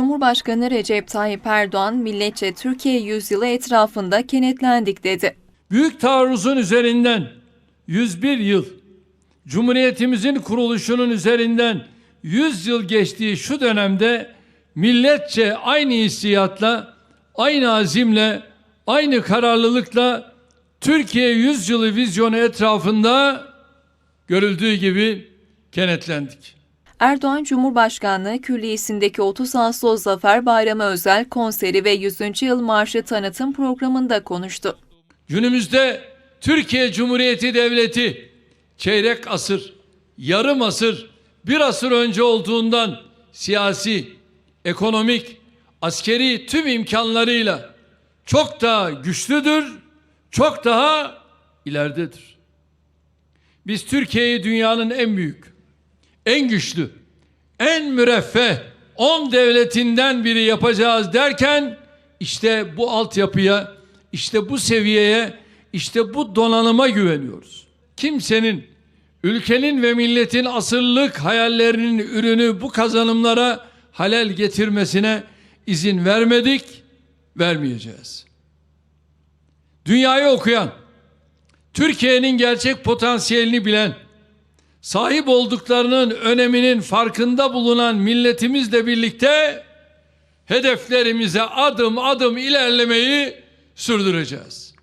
Cumhurbaşkanı Recep Tayyip Erdoğan, milletçe Türkiye yüzyılı etrafında kenetlendik dedi. Büyük taarruzun üzerinden 101 yıl, Cumhuriyetimizin kuruluşunun üzerinden 100 yıl geçtiği şu dönemde milletçe aynı hissiyatla, aynı azimle, aynı kararlılıkla Türkiye yüzyılı vizyonu etrafında görüldüğü gibi kenetlendik. Erdoğan, Cumhurbaşkanlığı Külliyesi'ndeki 30 Ağustos Zafer Bayramı özel konseri ve 100. yıl marşı tanıtım programında konuştu. Günümüzde Türkiye Cumhuriyeti Devleti çeyrek asır, yarım asır, bir asır önce olduğundan siyasi, ekonomik, askeri tüm imkanlarıyla çok daha güçlüdür, çok daha ileridedir. Biz Türkiye'yi dünyanın en büyük, en güçlü, en müreffeh 10 devletinden biri yapacağız derken işte bu altyapıya, işte bu seviyeye, işte bu donanıma güveniyoruz. Kimsenin ülkenin ve milletin asırlık hayallerinin ürünü bu kazanımlara halel getirmesine izin vermedik, vermeyeceğiz. Dünyayı okuyan, Türkiye'nin gerçek potansiyelini bilen, sahip olduklarının öneminin farkında bulunan milletimizle birlikte hedeflerimize adım adım ilerlemeyi sürdüreceğiz.